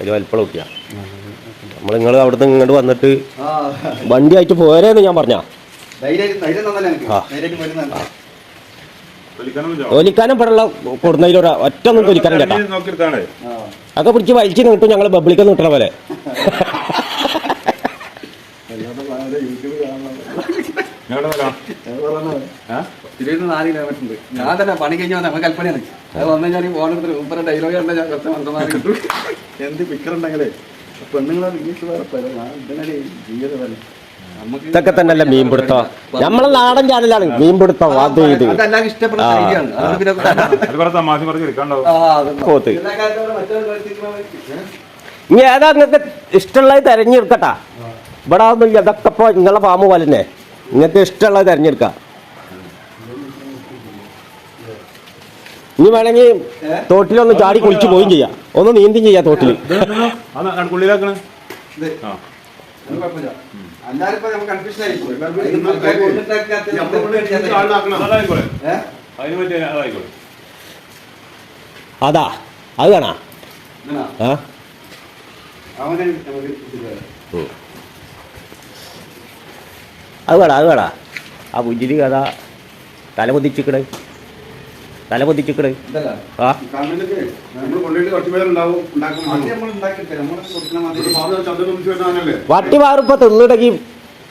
അതിൽ വലിപ്പമുള്ള കുട്ടിയാ. നമ്മൾ നിങ്ങൾ അവിടുന്ന് ഇങ്ങോട്ട് വന്നിട്ട് വണ്ടി ആയിട്ട് പോരേന്ന് ഞാൻ പറഞ്ഞാ. ഒലിക്കാനും പെടുള്ള കൊടുന്നതിൽ ഒരു ഒറ്റ ഒന്നും ഒലിക്കാനും ആ. അതൊക്കെ പിടിച്ച് വലിച്ചു കിട്ടും ഞങ്ങൾ ബബ്ലിക്കൊന്നും കിട്ടണ പോലെ. നാല് കിലോമീറ്റർ ഉണ്ട്. ഞാൻ തന്നെ പണി കഴിഞ്ഞാൽ നമുക്ക് കൽപ്പനയാണ്. അത് വന്നു കഴിഞ്ഞാൽ ഈ ഫോൺ എടുത്തിട്ട് മുപ്പര ഡയലോഗ് ഞാൻ കുറച്ച് കിട്ടും എന്ത് പെണ്ണുങ്ങളെ ഇംഗ്ലീഷ് ഇതിനൊരു ഇതൊക്കെ തന്നെയല്ല മീൻപിടുത്തം നമ്മളെ നാടൻ ചാനലാണ് മീൻപിടുത്തം അത് ഇത്. പോത്ത്. ഇനി ഏതാ നിങ്ങൾക്ക് ഇഷ്ടമുള്ളത് തെരഞ്ഞെടുക്കട്ടാ. ഇവിടെ ഒന്നും ഇതൊക്കെ ഇപ്പൊ നിങ്ങളെ ഫാമ് പോലെ തന്നെ നിങ്ങൾക്ക് ഇഷ്ടമുള്ളത് തിരഞ്ഞെടുക്കാം. ഇനി വേണമെങ്കിൽ തോട്ടിലൊന്ന് ചാടി കുളിച്ച് പോവുകയും ചെയ്യാം. ഒന്ന് നീന്തും ചെയ്യാം തോട്ടിൽ അതാ ആ. അത് കാണാ. ഇപ്പൊ നമുക്ക് confusion ആയി പോയി. അതായിക്കോളെ ഏ? അതിന് പറ്റിയ അതായിക്കോളെ അതാ അത് കാണാ ഇങ്ങനെ. ആ അവനെ നമുക്ക് ഇത് തരാം. ഉം. അത് വേടാ അത് വേടാ ആ പുഞ്ചിരി കഥ തല പൊതിച്ചിക്കണ് തല പൊതിച്ചിക്കണ് ഇതല്ല. ആ? കണ്ണിലേക്ക് നമ്മൾ കൊണ്ടുപോയിട്ട് കുറച്ച് പേരുണ്ടാവും ഉണ്ടാക്കും. അത് നമ്മൾ ഉണ്ടാക്കിയിട്ട് നമ്മൾ കൊടുക്കുന്ന മാതിരി ഫാദർ ചന്ദ്രൻ വിളിച്ചു വരുന്നതല്ലേ വട്ടി മാറിപ്പോ തിന്നിടക്കി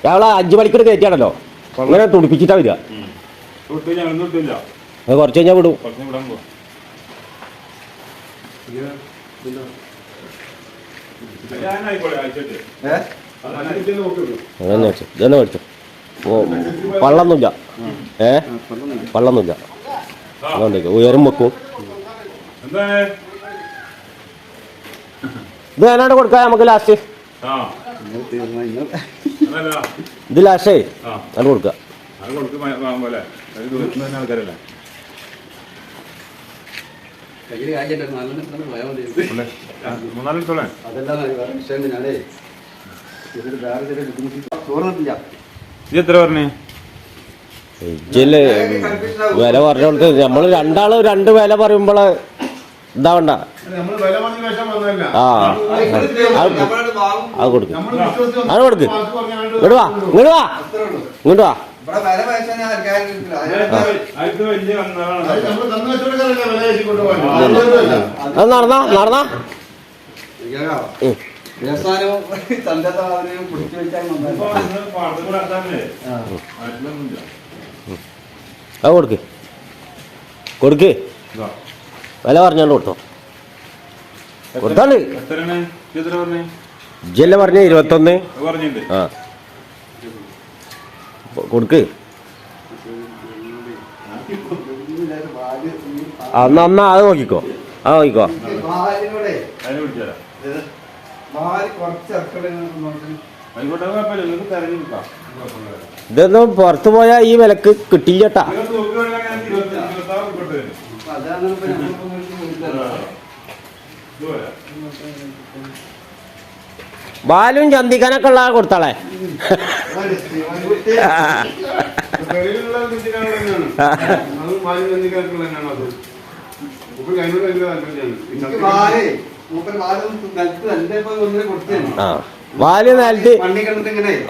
ഞങ്ങളെ അഞ്ചു മണിക്കൂർ കയറ്റിയാണല്ലോ അങ്ങനെ തുടിപ്പിച്ചിട്ടാ വരിക. അത് കുറച്ച് കഴിഞ്ഞാൽ വിടും. ഇതന്നെ മേടിച്ചു ഓ വള്ളമൊന്നുമില്ല ഏ? പള്ളൊന്നുമില്ല. വള്ളമൊന്നുമില്ല അതുകൊണ്ടേക്ക് ഉയരം വെക്കും. ഇത് ഞാനാണ്ട് കൊടുക്കാം നമുക്ക് ലാസ്റ്റ് ഇത് ലാസ്റ്റേ അത് കൊടുക്ക അത് കൊടുത്ത് വാങ്ങുമ്പോലെ അത് ദൂരത്തുനിന്ന് തന്നെ ആൾക്കാരല്ലേ? കയ്യിൽ കാര്യം ഉണ്ട്. നാലെണ്ണം ഇട്ടിട്ട് പോയാൽ മതി. ഉള്ളേ? ആ, മൂന്നാൽ എടുത്തോളെ അതല്ല ഞാനേ വില പറഞ്ഞോളത്ത് നമ്മൾ രണ്ടാൾ രണ്ട് വില പറയുമ്പോൾ ഇതാവണ്ട ആ കൊടുക്കും അത് കൊടുക്ക് ഇങ്ങോട്ട് വാ ഇങ്ങോട്ട് വാ ഇങ്ങോട്ട് വാ നടന്നാ നടന്നാ പിടിച്ചു ആ. നാട്ടിലൊന്നുമില്ല അത് കൊടുക്ക്. കൊടുക്ക്. വില പറഞ്ഞോണ്ട് കൊടുത്തോ. കൊടുത്താണ്ട്. പറഞ്ഞേ? ഇജ്ജല്ലേ പറഞ്ഞ? ഇരുപത്തൊന്ന്. ആ. കൊടുക്ക്. അന്ന് അന്ന് അത് നോക്കിക്കോ. അത് നോക്കിക്കോ. ഇതൊന്നും പുറത്തു പോയാൽ ഈ വിലക്ക് ഇതുപോലെ. ബാലും ചന്തിക്കാനൊക്കെ ഉള്ള കൊടുത്താളെ. ചിന്തിക്കാനുള്ള വാൽ നിലത്ത്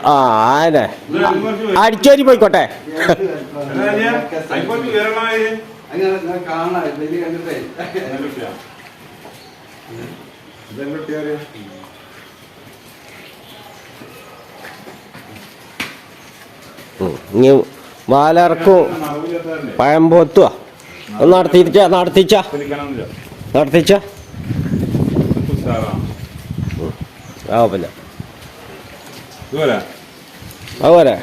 ആ. അതെ. അടിച്ചേരി പോയിക്കോട്ടെ. ഇനി വാലിറക്കും പഴം പോത്തുവാ. ഒന്ന് നടത്തിച്ച നടത്തിച്ചാ നടത്തിച്ച ഇത് ഉഷാറാണ്. ആ പിന്നെ അതുപോലെ.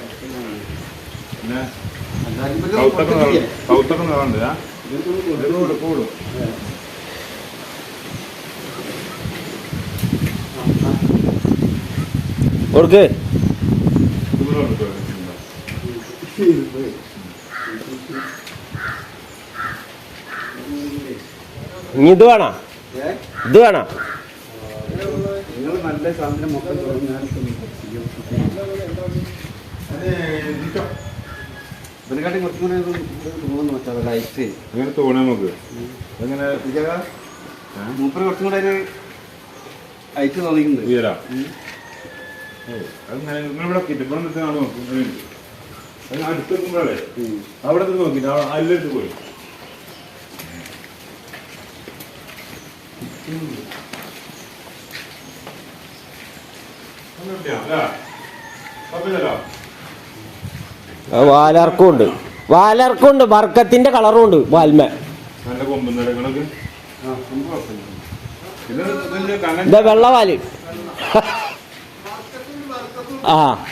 കൊടുക്ക്. ഇനി ഇത് വേണോ ഇത് വേണോ നല്ല സാധനം മൊത്തം തുടങ്ങാൻ. ഇതിനെക്കാട്ടി കുറച്ചും കൂടെ തോന്നുന്നു മച്ചാ ലൈറ്റ് അങ്ങനെ തോണേ നമുക്ക്? അങ്ങനെ മൂപ്പര് കുറച്ചും കൂടെ ഒരു അയച്ചു തോന്നിക്കുന്നുണ്ട് ഉയരാ? അത് ഞാൻ നിങ്ങൾ ഇവിടെ കിട്ടും ഇവിടെ നിൽക്കുന്ന ആൾ നോക്കും അടുത്ത് നിൽക്കുമ്പോഴേ അവിടെ നിന്ന് നോക്കിട്ട് അല്ലെടുത്ത് പോയി. വാലർക്കും ഉണ്ട്. വാലർക്കും ഉണ്ട്. വർക്കത്തിന്റെ കളറും ഉണ്ട് വാൽമ. ഇത് വെള്ളവാൽ. ആ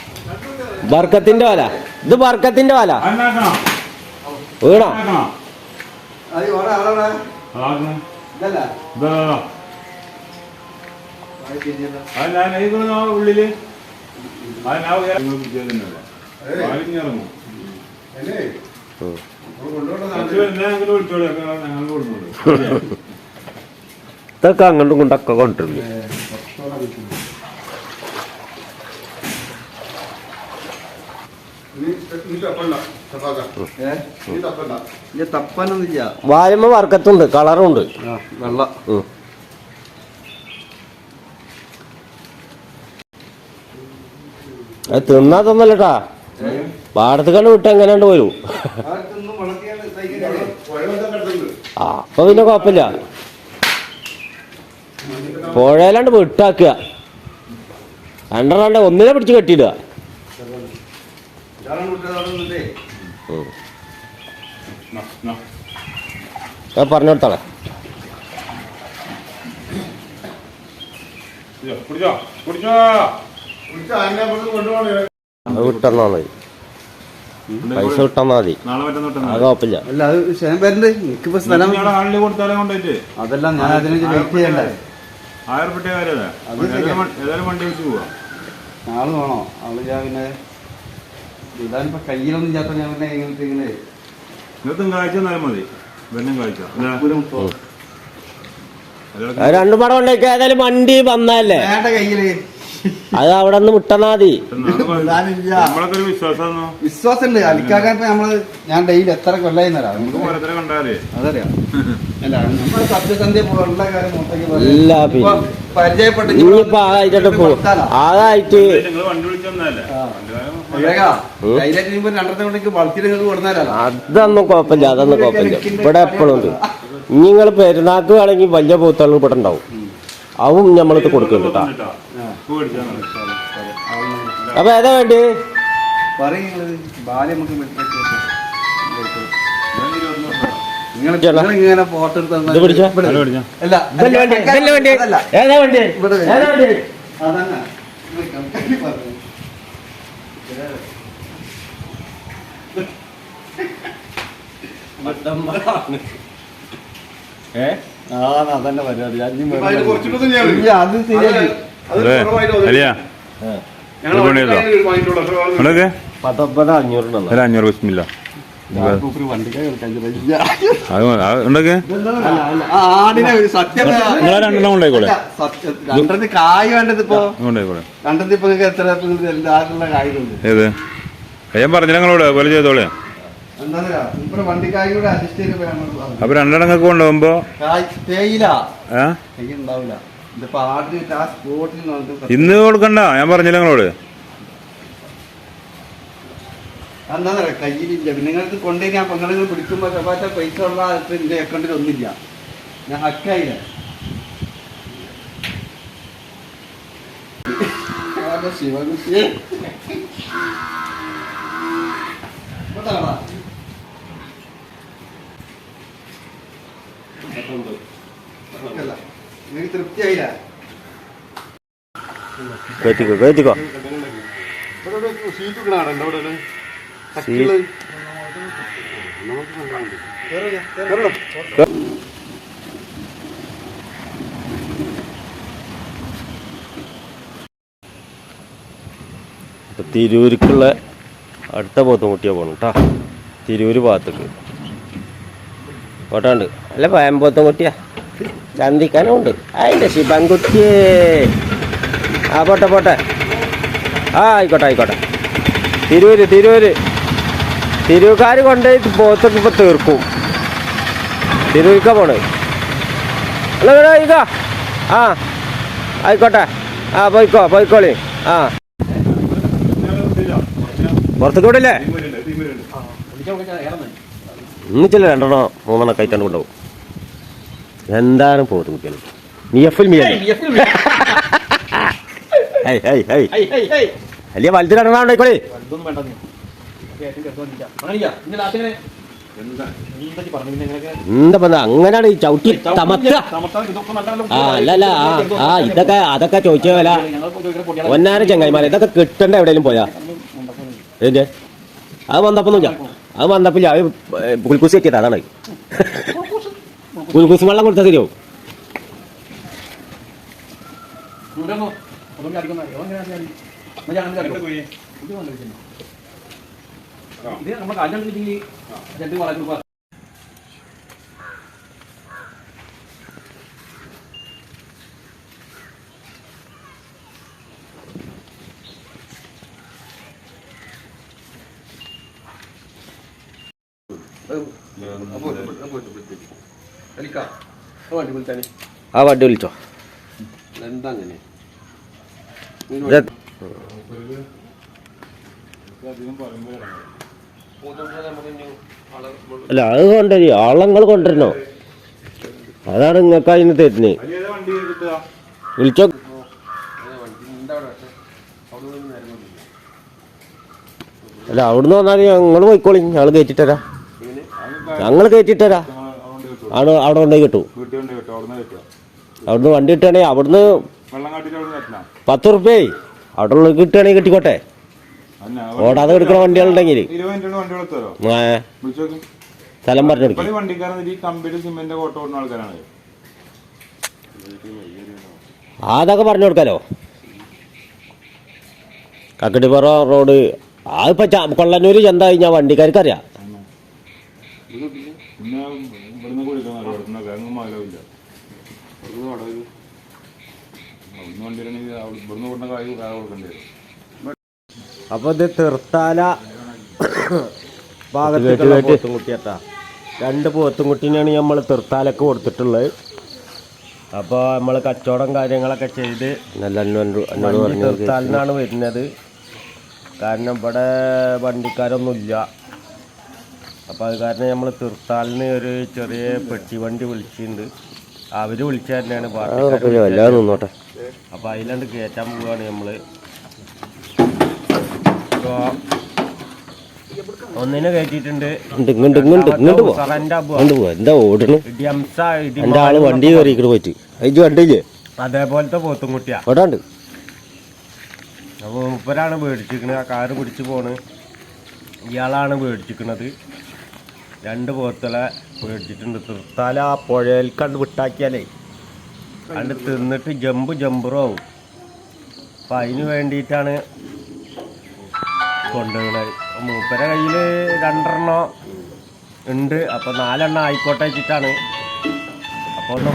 ബർക്കത്തിന്റെ വല. ഇത് ബർക്കത്തിന്റെ വല. വീണോ? അത്. ഞാൻ ആ ഉള്ളിൽ ഞാൻ നിങ്ങൾ പിടിച്ചതന്നെയല്ലേ വാലിഞ്ഞിറങ്ങും അല്ലേ ഉം. നമ്മൾ കൊണ്ടുപോകേണ്ട കുറച്ച് സാധനം എന്നെ ഞങ്ങൾ വിളിച്ചോളൂ ഞങ്ങൾ കൊടുക്കുന്നുണ്ട് ഇതൊക്കെ അങ്ങോട്ടും കൊണ്ടൊക്കെ കൊണ്ടിരുന്നു നീ നീ തപ്പണ്ട തപ്പാക്ക ഏ നീ തപ്പണ്ട ഇല്ല തപ്പാനൊന്നുമില്ല വാലുമ ബർക്കത്തുണ്ട് കളറും ഉണ്ട് ആ വെള്ള ഉം. അത് തിന്നാ തിന്നല്ലട്ടാ പാടത്തേക്കാണ്ട് വിട്ട് എങ്ങനെയാണ്ട് വരും ആ അപ്പൊ പിന്നെ കുഴപ്പമില്ല പുഴയിലാണ്ട് വിട്ടാക്കുക. രണ്ടെണ്ണാണ്ട് ഒന്നിനെ പിടിച്ച് കെട്ടിയിടുക. പറഞ്ഞു കൊടുത്താളെ. കുടിച്ചോ പിടിച്ചോ അത് വിട്ടെന്നാ മതി. പൈസ വിട്ടെന്നാ മതി. അത് കുഴപ്പമില്ല അല്ല അത് ക്ഷേമം വരണ്ട്. എനിക്കിപ്പോ സ്ഥലം അതെല്ലാം ഞാൻ അതിനെ വെയിറ്റ് ചെയ്യണ്ടേ? ആയിരം റുപ്യ കാര്യമല്ലേ. ഏതായാലും വണ്ടി- വെച്ച് പോവാ. നാളെ വേണോ? ആൾ ഞാൻ പിന്നെ ഇതാനിപ്പോ കയ്യിലൊന്നും ഇല്ലാത്ത ഞാൻ പിന്നെ ഇങ്ങനത്തെ ഇങ്ങനെ കാഴ്ച എന്നാലും മതി. വെണ്ണം കാഴ്ച. രണ്ടു പടം ഉണ്ടാക്കി ഏതായാലും വണ്ടി വന്നല്ലേ വേണ്ട കയ്യിൽ. അത് അവിടെ നിന്ന് വിട്ടെന്നാ മതി. വിശ്വാസമുണ്ട്. അലിക്കാക്കാൻ ഇപ്പൊ നമ്മൾ ഞാൻ ഡെയിലി എത്ര കൊല്ലായി അതറിയാം? അല്ല നമ്മൾ സത്യസന്ധ്യ പോലുള്ള കാര്യം മൊത്തം. പരിചയപ്പെട്ട് ഇനിയിപ്പോ പോകും കൊടുന്നാലോ? അതൊന്നും കുഴപ്പമില്ല അതൊന്നും കുഴപ്പമില്ല. ഇവിടെ എപ്പോഴും ഉണ്ട്. ഇനി നിങ്ങൾ പെരുന്നാക്ക് വേണമെങ്കിൽ വലിയ പൂത്തകൾ ഇവിടെ ഉണ്ടാവും. അതും നമ്മളിത് കൊടുക്കുന്നുണ്ട് കേട്ടോ. അപ്പൊ ഏതാ വേണ്ടി. ഏ? ആ അതന്നെ പരിപാടി. അത് ശരിയാക്കി. പത്തൊമ്പത് അഞ്ഞൂറ് ബിസ്മില്ല രണ്ടെണ്ണം കായ് വേണ്ടത് ഇപ്പൊ. ഇപ്പൊ എത്ര കായുണ്ട് ഏത്? ഞാൻ പറഞ്ഞില്ല നിങ്ങളോട്? അതുപോലെ ചെയ്തോളെ. അപ്പൊ രണ്ടെണ്ണങ്ങൾക്ക് കൊണ്ടുപോകുമ്പോ കായ് തേയില. ഏ ഉണ്ടാവില്ല. ഇന്ന് കൊടുക്കണ്ട ഞാൻ പറഞ്ഞില്ല നിങ്ങളോട്? കയ്യിലില്ല. നിങ്ങൾക്ക് കൊണ്ടുപോയി ഞാൻ ചപ്പാച്ച പൈസ ഉള്ള അക്കൗണ്ടിൽ ഒന്നില്ല. ഞാൻ ഹക്കായില്ല ശിവകുട്ടിയെ നിങ്ങൾക്ക് തൃപ്തിയായില്ല കയറ്റിക്കോ കയറ്റിക്കോ സീറ്റ് അവിടെ ഉണ്ടോ ഇവിടെ ഒരു? സീറ്റ്. കേറണം. തിരൂരിക്കുള്ള അടുത്ത പോത്തുമുട്ടിയാ പോണം കേട്ടോ തിരൂര് ഭാഗത്തേക്ക് കോട്ടാണ്ട് അല്ല പയമ്പോത്തുമുട്ടിയാ ചന്തിക്കാനും ഉണ്ട് അതിന്റെ ശിവൻകുട്ടി ആ പോട്ടെ പോട്ടെ. ആ ആയിക്കോട്ടെ ആയിക്കോട്ടെ. തിരൂര് തിരൂര്. തിരൂക്കാർ കൊണ്ടുപോയി പോത്തൊക്കെ ഇപ്പോൾ തീർക്കും. തിരൂരിക്ക പോണ്. അല്ല ഇവിടെ ആയിക്കോ. ആ ആയിക്കോട്ടെ. ആ പോയിക്കോ പോയിക്കോളി. ആ. പുറത്തേക്ക് വിടില്ലേ? ഇന്നിച്ചില്ല രണ്ടെണ്ണോ മൂന്നെണ്ണം കഴിച്ചാണ്ട് കൊണ്ടുപോകും. എന്താണ് പോത്ത് കുട്ടികൾ നീ. എഫിൽ മീ വലിയ വലുത് എന്താ? അങ്ങനെയാണ് ഈ ചവിട്ടി തമത്ത ആ അല്ല അല്ല ആ ഇതൊക്കെ അതൊക്കെ ചോദിച്ച ഒന്നാരം ചങ്ങായിമാരെ ഇതൊക്കെ കിട്ടണ്ട എവിടെയെങ്കിലും പോയാ? ഏത് അത് വന്നപ്പോ അത് വന്നപ്പോ അത് പുൽക്കൂസ് വെക്കിയത് അതാണ് പുൽക്കൂസ് വെള്ളം കൊടുത്താൽ ശരിയാവും ഇത് ആ വണ്ടി വിളിച്ചോ എന്താ അങ്ങനെ ഇത് അല്ല അത് കൊണ്ടുവരി ആളങ്ങൾ കൊണ്ടുവരണോ? അതാണ് നിങ്ങൾക്ക് അതിന് തരുന്നേ. വണ്ടി കിട്ടുക വിളിച്ചോ. അല്ല അവിടുന്ന് വന്നാൽ ഞങ്ങൾ പോയിക്കോളി. ഞങ്ങൾ കയറ്റിട്ടരാ. ഞങ്ങൾ കയറ്റിട്ടരാ. ആണ്? അവിടെ കൊണ്ടുപോയി കിട്ടും വീട്ടിൽ കൊണ്ട് കിട്ടും. അവിടുന്ന് വണ്ടി കിട്ടുകയാണെങ്കിൽ അവിടുന്ന് പത്ത് റുപ്യേ അവിടെ ഉള്ള കിട്ടുകയാണെങ്കിൽ കിട്ടിക്കോട്ടെ. ഓടാതെ എടുക്കണ വണ്ടികളുണ്ടെങ്കിൽ സ്ഥലം പറഞ്ഞു കൊടുക്കും. അതൊക്കെ പറഞ്ഞു കൊടുക്കാലോ. കക്കടിപ്പുറ റോഡ്. അതിപ്പോ കൊള്ളന്നൂര് ചെന്ത കഴിഞ്ഞാൽ വണ്ടിക്കാർക്ക് അറിയാം ഇവിടുന്ന് കുടിക്കാൻ ഇവിടുന്ന് വേഗം മാലവില്ല അവിടുന്ന് ഇവിടുന്ന് കൊടുക്കുന്ന കായ് വേറെ കൊടുക്കേണ്ടി വരും. അപ്പൊ ഇത് തീർത്താല ഭാഗത്തേക്കുള്ള പോത്തുംകുട്ടിയട്ടാ. രണ്ട് പോത്തുംകുട്ടീനെയാണ് നമ്മൾ തീർത്താലക്ക് കൊടുത്തിട്ടുള്ളത്. അപ്പോൾ നമ്മൾ കച്ചവടം കാര്യങ്ങളൊക്കെ ചെയ്ത് നല്ല തീർത്താലിനാണ് വരുന്നത്. കാരണം ഇവിടെ വണ്ടിക്കാരൊന്നുമില്ല. അപ്പോൾ അത് കാരണം നമ്മൾ തീർത്ഥാലിന് ഒരു ചെറിയ പെട്ടി വണ്ടി വിളിച്ചിട്ടുണ്ട്. അവർ വിളിച്ചാൽ തന്നെയാണ് അപ്പോൾ അതിലാണ്ട് കയറ്റാൻ പോവുകയാണ് നമ്മൾ ഒന്നിനെ കയറ്റിയിട്ടുണ്ട് ആൾ വണ്ടി കയറിയിട്ട് പോയിട്ട്. അയച്ചു കണ്ടില്ലേ അതേപോലത്തെ പോത്തുംകുട്ടിയാ. കുട്ടിയാ ഉണ്ട് അപ്പോൾ മുപ്പരാണ് മേടിച്ചിരിക്കണത് ആ കാറ് പിടിച്ച് പോണ്. ഇയാളാണ് മേടിച്ചിരിക്കണത് രണ്ട് പോത്തല മേടിച്ചിട്ടുണ്ട് തീർത്താല ആ പുഴയിൽ കണ്ട് വിട്ടാക്കിയാലേ. കണ്ട് തിന്നിട്ട് ജമ്പ് ജമ്പറും ആവും അപ്പം അതിന് വേണ്ടിയിട്ടാണ് കൊണ്ടുപോകുന്നത് മൂപ്പര കയ്യിൽ രണ്ടെണ്ണം ഉണ്ട്. അപ്പൊ നാലെണ്ണം ആയിക്കോട്ടെ വെച്ചിട്ടാണ്. അപ്പൊ ഒന്ന്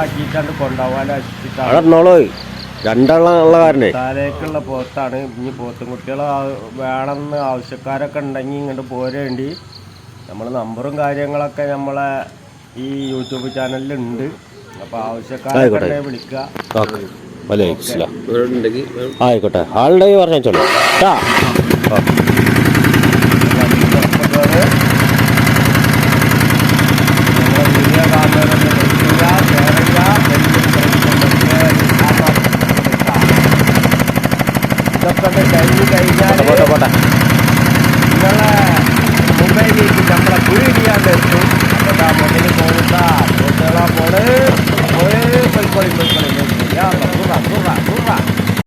ആക്കിയിട്ടാണ് കൊണ്ടുപോകാൻ വെച്ചിട്ടാണ് രണ്ടെണ്ണം ഉള്ള കാരണേ താരേക്കുള്ള പോത്താണ്. ഇനി പോത്തും കുട്ടികൾ വേണമെന്ന് ആവശ്യക്കാരൊക്കെ ഉണ്ടെങ്കിൽ ഇങ്ങോട്ട് പോരേണ്ടി. നമ്മൾ നമ്പറും കാര്യങ്ങളൊക്കെ നമ്മളെ ഈ യൂട്യൂബ് ചാനലിൽ ഉണ്ട് അപ്പൊ ആവശ്യക്കാരെ വിളിക്കുക. ആയിക്കോട്ടെ. ആളുടെ പറഞ്ഞോ കേട്ടാ